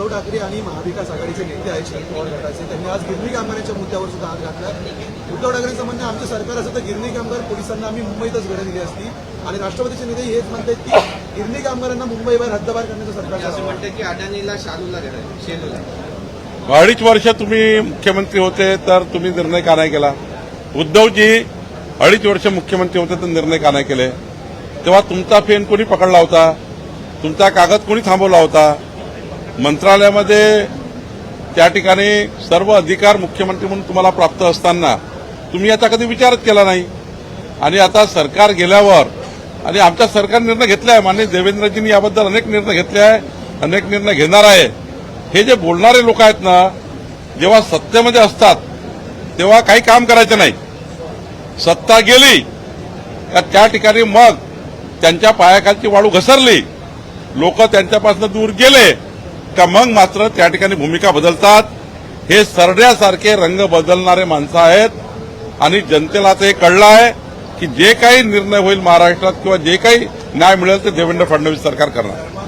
उद्धव ठाकरे आणि महाविकास आघाडीचे नेते आहेत शरद पवार गटाचे. त्यांनी आज गिरणी कामगारांच्या मुद्द्यावर सुद्धा हात घातला उद्धव ठाकरेंचं म्हणणं आमचं सरकार असं तर गिरणी कामगार पोलिसांना आम्ही मुंबईतच घरं दिली असती. आणि राष्ट्रवादीचे नेते हेच म्हणतात की गिरणी कामगारांना मुंबईवर हद्दबार करण्याचं सरकार असं असावं. म्हणतं की अडाणीला शालूला घेणार शेलूला. अडीच वर्ष तुम्ही मुख्यमंत्री होते तर तुम्ही निर्णय का नाही केला? उद्धवजी अडीच वर्ष मुख्यमंत्री होते तर निर्णय का नाही केले? तेव्हा तुमचा फेन कोणी पकडला होता? तुमचा कागद कोणी थांबवला होता? मंत्रालयामध्ये त्या ठिकाणी सर्व अधिकार मुख्यमंत्री म्हणून तुम्हाला प्राप्त असताना तुम्ही याचा कधी विचारच केला नाही. आणि आता सरकार गेल्यावर आणि आमच्या सरकार निर्णय घेतला आहे माननीय देवेंद्रजींनी याबद्दल अनेक निर्णय घेतले आहे अनेक निर्णय घेणार आहे. हे जे बोलणारे लोक आहेत ना जेव्हा सत्तेमध्ये असतात तेव्हा काही काम करायचं नाही. सत्ता गेली का त्या ठिकाणी मग त्यांच्या पायाखालची वाळू घसरली लोक त्यांच्यापासून दूर गेले का मग मात्र त्या ठिकाणी भूमिका बदलतात? हे सरड्यासारखे रंग बदलणारे माणसं आहेत. आणि जनतेला आता हे कळलं आहे की जे काही निर्णय होईल महाराष्ट्रात किंवा जे काही न्याय मिळेल ते देवेंद्र फडणवीस सरकार करणार.